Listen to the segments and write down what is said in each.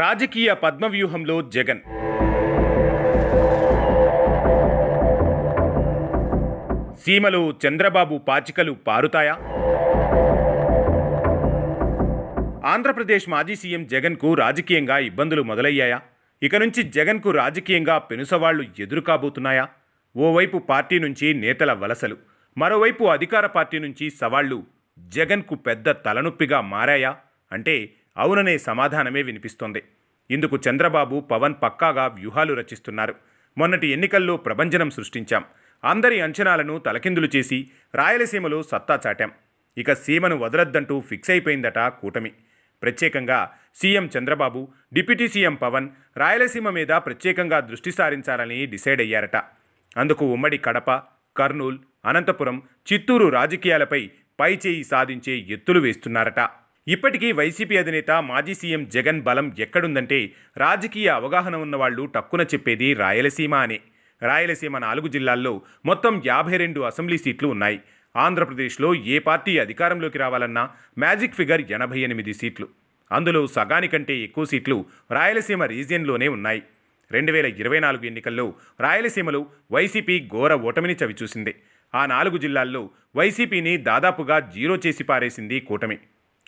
రాజకీయ పద్మవ్యూహంలో జగన్. సీమలో చంద్రబాబు పాచికలు పారుతాయా? ఆంధ్రప్రదేశ్ మాజీ సీఎం జగన్కు రాజకీయంగా ఇబ్బందులు మొదలయ్యాయా? ఇక నుంచి జగన్కు రాజకీయంగా పెనుసవాళ్ళు ఎదురు కాబోతున్నాయా ఓవైపు పార్టీ నుంచి నేతల వలసలు మరోవైపు అధికార పార్టీ నుంచి సవాళ్ళు జగన్కు పెద్ద తలనొప్పిగా మారాయా? అంటే అవుననే సమాధానమే వినిపిస్తోంది. ఇందుకు చంద్రబాబు పవన్ పక్కాగా వ్యూహాలు రచిస్తున్నారు. మొన్నటి ఎన్నికల్లో ప్రభంజనం సృష్టించాం. అందరి అంచనాలను తలకిందులు చేసి రాయలసీమలో సత్తా చాటాం. ఇక సీమను వదలొద్దంటూ ఫిక్స్ అయిపోయిందట కూటమి. ప్రత్యేకంగా CM Chandrababu deputy CM Pavan Rayalaseema మీద ప్రత్యేకంగా దృష్టి సారించాలని డిసైడ్ అయ్యారట. అందుకు ఉమ్మడి కడప కర్నూల్ అనంతపురం చిత్తూరు రాజకీయాలపై పైచేయి సాధించే ఎత్తులు వేస్తున్నారట. ఇప్పటికీ వైసీపీ అధినేత మాజీ సీఎం జగన్ బలం ఎక్కడుందంటే రాజకీయ అవగాహన ఉన్నవాళ్ళు టక్కున చెప్పేది రాయలసీమ అనే. రాయలసీమ నాలుగు జిల్లాల్లో మొత్తం యాభై రెండు అసెంబ్లీ సీట్లు ఉన్నాయి. ఆంధ్రప్రదేశ్లో ఏ పార్టీ అధికారంలోకి రావాలన్నా మ్యాజిక్ ఫిగర్ ఎనభై ఎనిమిది సీట్లు. అందులో సగానికంటే ఎక్కువ సీట్లు రాయలసీమ రీజియన్లోనే ఉన్నాయి. రెండు వేల ఇరవై నాలుగు ఎన్నికల్లో రాయలసీమలో వైసీపీ ఘోర ఓటమిని చవిచూసింది. ఆ నాలుగు జిల్లాల్లో వైసీపీని దాదాపుగా జీరో చేసి పారేసింది కూటమి.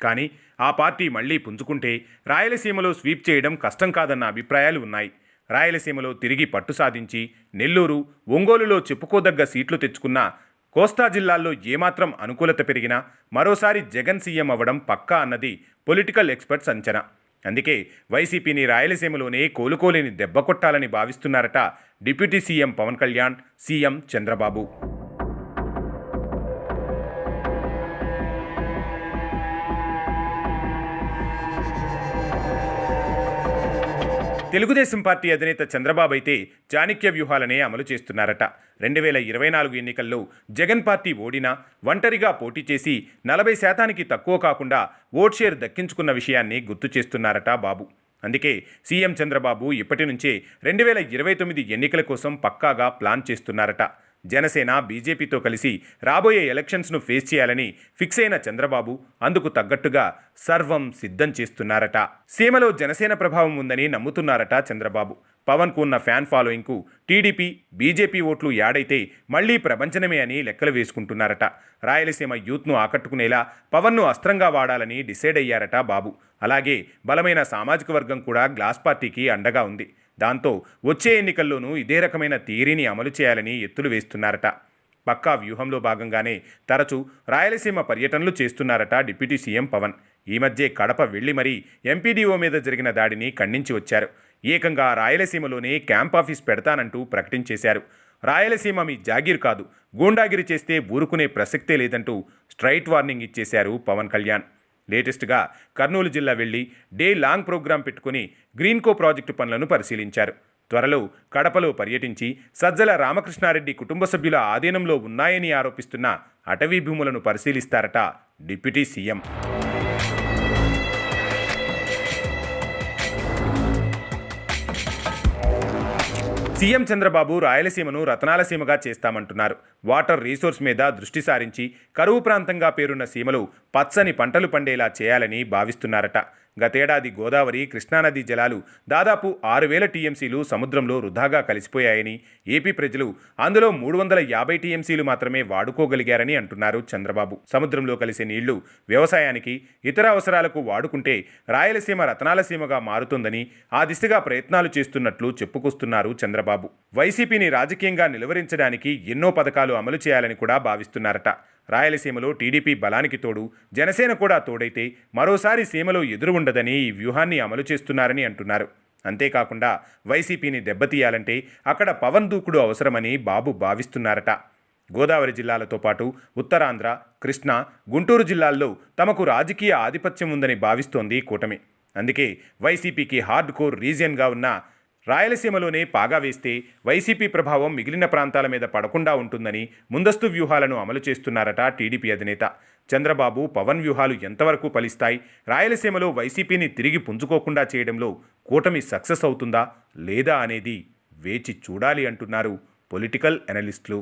కానీ ఆ పార్టీ మళ్ళీ పుంజుకుంటే రాయలసీమలో స్వీప్ చేయడం కష్టం కాదన్న అభిప్రాయాలు ఉన్నాయి. రాయలసీమలో తిరిగి పట్టు సాధించి నెల్లూరు ఒంగోలులో చెప్పుకోదగ్గ సీట్లు తెచ్చుకున్న కోస్తా జిల్లాల్లో ఏమాత్రం అనుకూలత పెరిగినా మరోసారి జగన్ సీఎం అవ్వడం పక్కా అన్నది పొలిటికల్ ఎక్స్పర్ట్స్ అంచనా. అందుకే వైసీపీని రాయలసీమలోనే కోలుకోలేని దెబ్బ కొట్టాలని భావిస్తున్నారట deputy CM Pavan Kalyan CM Chandrababu. Telugu Desam party అధినేత చంద్రబాబు అయితే చాణక్య వ్యూహాలనే అమలు చేస్తున్నారట. రెండు వేల ఇరవై నాలుగు ఎన్నికల్లో జగన్ పార్టీ ఓడినా ఒంటరిగా పోటీ చేసి నలభై శాతానికి తక్కువ కాకుండా ఓట్ షేర్ దక్కించుకున్న విషయాన్ని గుర్తు చేస్తున్నారట బాబు. అందుకే సీఎం చంద్రబాబు ఇప్పటి నుంచే రెండు వేల ఇరవై తొమ్మిది ఎన్నికల కోసం పక్కాగా ప్లాన్ చేస్తున్నారట. జనసేన బీజేపీతో కలిసి రాబోయే ఎలక్షన్స్ను ఫేస్ చేయాలని ఫిక్స్ అయిన చంద్రబాబు అందుకు తగ్గట్టుగా సర్వం సిద్ధం చేస్తున్నారట. సీమలో జనసేన ప్రభావం ఉందని నమ్ముతున్నారట చంద్రబాబు. పవన్కు ఉన్న ఫ్యాన్ ఫాలోయింగ్కు టీడీపీ బీజేపీ ఓట్లు యాడైతే మళ్ళీ ప్రపంచనమే అని లెక్కలు వేసుకుంటున్నారట. రాయలసీమ యూత్ను ఆకట్టుకునేలా పవన్ను అస్త్రంగా వాడాలని డిసైడ్ అయ్యారట బాబు. అలాగే బలమైన సామాజిక వర్గం కూడా గ్లాస్ పార్టీకి అండగా ఉంది. దాంతో వచ్చే ఎన్నికల్లోనూ ఇదే రకమైన థియరీని అమలు చేయాలని ఎత్తులు వేస్తున్నారట. పక్కా వ్యూహంలో భాగంగానే తరచూ రాయలసీమ పర్యటనలు చేస్తున్నారట డిప్యూటీ సీఎం పవన్. ఈ మధ్య కడప వెళ్ళి మరీ ఎంపీడీఓ మీద జరిగిన దాడిని ఖండించి వచ్చారు. ఏకంగా రాయలసీమలోనే క్యాంప్ ఆఫీస్ పెడతానంటూ ప్రకటించేశారు. రాయలసీమ మీ జాగీర్ కాదు గూండాగిరి చేస్తే ఊరుకునే ప్రసక్తే లేదంటూ స్ట్రైట్ వార్నింగ్ ఇచ్చేశారు పవన్ కళ్యాణ్. లేటెస్ట్గా కర్నూలు జిల్లా వెళ్ళి డే లాంగ్ ప్రోగ్రాం పెట్టుకుని గ్రీన్కో ప్రాజెక్టు పనులను పరిశీలించారు. త్వరలో కడపలో పర్యటించి సజ్జల రామకృష్ణారెడ్డి కుటుంబ సభ్యుల ఆధీనంలో ఉన్నాయని ఆరోపిస్తున్న అటవీ భూములను పరిశీలిస్తారట డిప్యూటీ సీఎం. సీఎం చంద్రబాబు రాయలసీమను రత్నాలసీమగా చేస్తామంటున్నారు. వాటర్ రీసోర్స్ మీద దృష్టి సారించి కరువు ప్రాంతంగా పేరున్న సీమలు పచ్చని పంటలు పండేలా చేయాలని భావిస్తున్నారట. గతేడాది గోదావరి కృష్ణానది జలాలు దాదాపు ఆరు వేల టీఎంసీలు సముద్రంలో వృధాగా కలిసిపోయాయని ఏపీ ప్రజలు అందులో మూడు వందల యాభై టీఎంసీలు మాత్రమే వాడుకోగలిగారని అంటున్నారు చంద్రబాబు. సముద్రంలో కలిసే నీళ్ళు వ్యవసాయానికి ఇతర అవసరాలకు వాడుకుంటే రాయలసీమ రత్నాలసీమగా మారుతుందని ఆ దిశగా ప్రయత్నాలు చేస్తున్నట్లు చెప్పుకొస్తున్నారు చంద్రబాబు. వైసీపీని రాజకీయంగా నిలువరించడానికి ఎన్నో పథకాలు అమలు చేయాలని కూడా భావిస్తున్నారట. రాయలసీమలో టీడీపీ బలానికి తోడు జనసేన కూడా తోడైతే మరోసారి సీమలో ఎదురు ఉండదని ఈ వ్యూహాన్ని అమలు చేస్తున్నారని అంటున్నారు. అంతేకాకుండా వైసీపీని దెబ్బతీయాలంటే అక్కడ పవన్ దూకుడు అవసరమని బాబు భావిస్తున్నారట. గోదావరి జిల్లాలతో పాటు ఉత్తరాంధ్ర కృష్ణా గుంటూరు జిల్లాల్లో తమకు రాజకీయ ఆధిపత్యం ఉందని భావిస్తోంది కూటమి. అందుకే వైసీపీకి హార్డ్ కోర్ రీజియన్గా ఉన్న రాయలసీమలోనే పాగా వేస్తే వైసీపీ ప్రభావం మిగిలిన ప్రాంతాల మీద పడకుండా ఉంటుందని ముందస్తు వ్యూహాలను అమలు చేస్తున్నారట టీడీపీ అధినేత. చంద్రబాబు పవన్ వ్యూహాలు ఎంతవరకు ఫలిస్తాయి? రాయలసీమలో వైసీపీని తిరిగి పుంజుకోకుండా చేయడంలో కూటమి సక్సెస్ అవుతుందా? లేదా అనేది వేచి చూడాలి అంటున్నారు పొలిటికల్ అనలిస్టులు